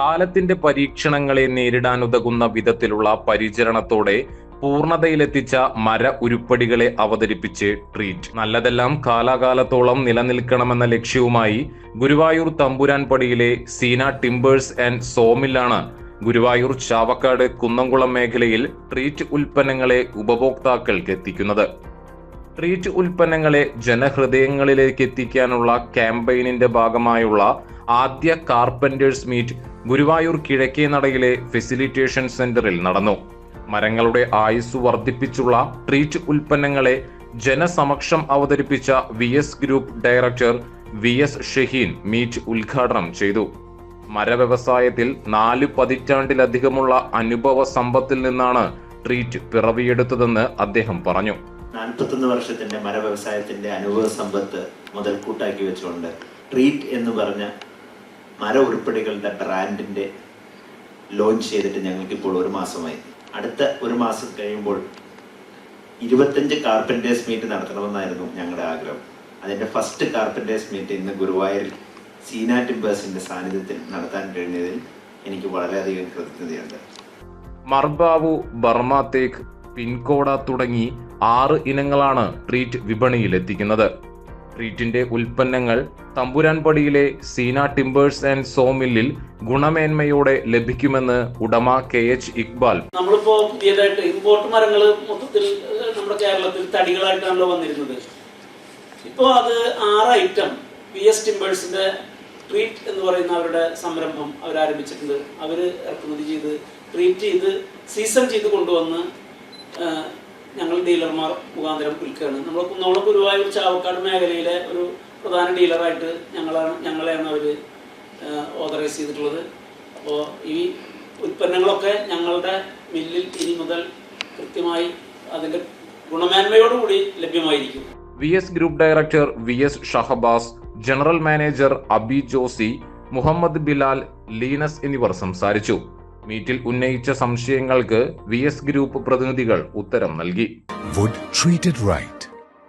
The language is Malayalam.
കാലത്തിന്റെ പരീക്ഷണങ്ങളെ നേരിടാൻ ഉതകുന്ന വിധത്തിലുള്ള പരിചരണത്തോടെ പൂർണതയിലെത്തിച്ച മര ഉരുപ്പടികളെ അവതരിപ്പിച്ച് ട്രീറ്റ്. നല്ലതെല്ലാം കാലാകാലത്തോളം നിലനിൽക്കണമെന്ന ലക്ഷ്യവുമായി ഗുരുവായൂർ തമ്പുരാൻ പടിയിലെ സീന ടിംബേഴ്സ് ആൻഡ് സോമില്ലാണ് ഗുരുവായൂർ ചാവക്കാട് കുന്നംകുളം മേഖലയിൽ ട്രീറ്റ് ഉൽപ്പന്നങ്ങളെ ഉപഭോക്താക്കൾക്ക് എത്തിക്കുന്നത്. ട്രീറ്റ് ഉൽപ്പന്നങ്ങളെ ജനഹൃദയങ്ങളിലേക്ക് എത്തിക്കാനുള്ള ക്യാമ്പയിനിന്റെ ഭാഗമായുള്ള ആദ്യ കാർപ്പന്റേഴ്സ് മീറ്റ് ഗുരുവായൂർ കിഴക്കേ നടയിലെ ഫെസിലിറ്റേഷൻ സെന്ററിൽ നടന്നു. മരങ്ങളുടെ ആയുസ് വർദ്ധിപ്പിച്ചുള്ള ട്രീറ്റ് ഉൽപ്പന്നങ്ങളെ ജനസമക്ഷം അവതരിപ്പിച്ച V S group director V S Shaheen meet ഉദ്ഘാടനം ചെയ്തു. മരവ്യവസായത്തിൽ നാല് പതിറ്റാണ്ടിലധികമുള്ള അനുഭവ സമ്പത്തിൽ നിന്നാണ് ട്രീറ്റ് പിറവിയെടുത്തതെന്ന് അദ്ദേഹം പറഞ്ഞു. നാൽപ്പത്തൊന്ന് വർഷത്തിന്റെ മരവ്യവസായത്തിന്റെ അനുഭവ സമ്പത്ത് മുതൽ കൂട്ടാക്കി വെച്ചുകൊണ്ട് ട്രീറ്റ് എന്ന് പറഞ്ഞ മര ഉരുപ്പടികളുടെ ബ്രാൻഡിന്റെ ലോഞ്ച് ചെയ്തിട്ട് ഞങ്ങൾക്ക് ഇപ്പോൾ ഒരു മാസമായി. അടുത്ത ഒരു മാസം കഴിയുമ്പോൾ ഇരുപത്തഞ്ച് കാർപ്പന്റേഴ്സ് മീറ്റ് നടത്തണമെന്നായിരുന്നു ഞങ്ങളുടെ ആഗ്രഹം. അതിന്റെ ഫസ്റ്റ് കാർപ്പന്റേഴ്സ് മീറ്റ് ഇന്ന് ഗുരുവായൂരിൽ സീന ടിംബേഴ്സിന്റെ സാന്നിധ്യത്തിൽ നടത്താൻ കഴിഞ്ഞതിൽ എനിക്ക് വളരെയധികം കൃതജ്ഞതയുണ്ട്. മർബാവു ബർമ തേക്ക് പിൻകോഡ തുടങ്ങി ആറ് ഇനങ്ങളാണ് ട്രീറ്റ് വിപണിയിൽ ട്രീറ്റിന്റെ ഉൽപ്പന്നങ്ങൾ തമ്പുരാൻപടിയിലെ സീന ടിംബേഴ്സ് ആൻഡ് സോ മില്ലിൽ ഗുണമേന്മയോടെ ലഭിക്കുമെന്ന് ഉടമ കെ എച്ച് ഇക്ബാൽ. നമ്മളിപ്പോ പുതിയതായിട്ട് ഇമ്പോർട്ട് മരങ്ങൾ മൊത്തത്തിൽ നമ്മുടെ കേരളത്തിൽ തടികളായിട്ടാണല്ലോ വന്നിരുന്നത്. ഇപ്പോ അത് ആറ് ഐറ്റം പി എസ് ടിമ്പേഴ്സിന്റെ ട്രീറ്റ് എന്ന് പറയുന്ന അവരുടെ സംരംഭം അവർ ആരംഭിച്ചിട്ടുണ്ട് അവർ ഇറക്കുമതി ചെയ്ത് ട്രീറ്റ് ചെയ്ത് സീസൺ ചെയ്ത് കൊണ്ടുവന്ന് ഞങ്ങൾ ഡീലർമാർ മുഖാന്തരം വിൽക്കുകയാണ്. നമ്മൾ കുന്നോളം ഗുരുവായൂർ ചാവക്കാട് മേഖലയിലെ ഒരു പ്രധാന ഡീലറായിട്ട് ഞങ്ങളാണ് ഞങ്ങളെയാണ് അവർ ഓതറൈസ് ചെയ്തിട്ടുള്ളത്. അപ്പോൾ ഈ ഉൽപ്പന്നങ്ങളൊക്കെ ഞങ്ങളുടെ മില്ലിൽ ഇനി മുതൽ കൃത്യമായി അതിന്റെ ഗുണമേന്മയോടുകൂടി ലഭ്യമായിരിക്കും. V S group director V S Shahabaz general manager Abi Josy Muhammad Bilal Linus എന്നിവർ സംസാരിച്ചു. മീറ്റിൽ ഉന്നയിച്ച സംശയങ്ങൾക്ക് വി എസ് ഗ്രൂപ്പ് പ്രതിനിധികൾ ഉത്തരം നൽകി. Wood treated right.